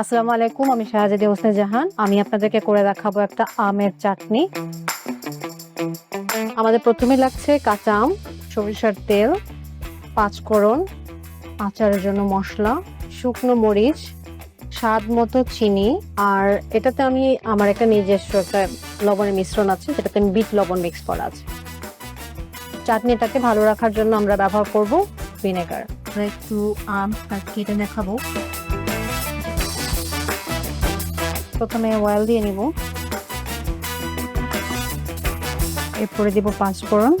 আসসালামু আলাইকুম, আমি শাহজাদি হোসনে জাহান। আমি আপনাদেরকে করে দেখাবো একটা আমের চাটনি। আমাদের প্রথমে লাগছে কাঁচা আম, সরিষার তেল, পাঁচফোড়ন, আচারের জন্য মশলা, শুকনো মরিচ, স্বাদ মতো চিনি, আর এটাতে আমি আমার একটা নিজস্ব একটা লবণের মিশ্রণ আছে যেটাতে আমি বিট লবণ মিক্স করা আছে। চাটনিটাকে ভালো রাখার জন্য আমরা ব্যবহার করব ভিনেগার। আমরা একটু আম কেটে দেখাবো। প্রথমে অয়েল দিয়ে নিব। এরপরে দিব পাঁচফোড়ন।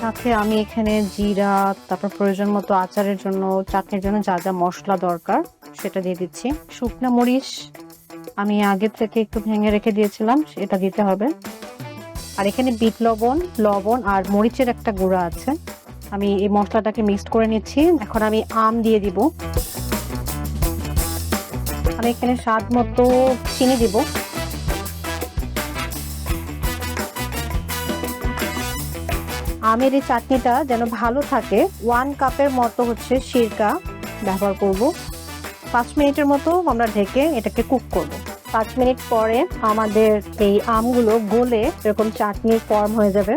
সাথে আমি এখানে জিরা তারপর প্রয়োজন মতো আচারের জন্য চাটনির জন্য যা যা মশলা দরকার সেটা দিয়ে দিচ্ছি। শুকনো মরিচ আমি আগে থেকে একটু ভেঙে রেখে দিয়েছিলাম এটা দিতে হবে। আর এখানে বিট লবণ লবণ আর মরিচের একটা গুঁড়া আছে। আমি এই মশলাটাকে মিক্সড করে নিচ্ছি। এখন আমি আম দিয়ে দিব। আমি এখানে স্বাদ মতো চিনি দিব। আমের এই চাটনিটা যেন ভালো থাকে। ওয়ান কাপের মতো হচ্ছে সিরকা ব্যবহার করব। পাঁচ মিনিটের মতো আমরা ঢেকে এটাকে কুক করব। পাঁচ মিনিট পরে আমাদের এই আমগুলো গলে এরকম চাটনির ফর্ম হয়ে যাবে।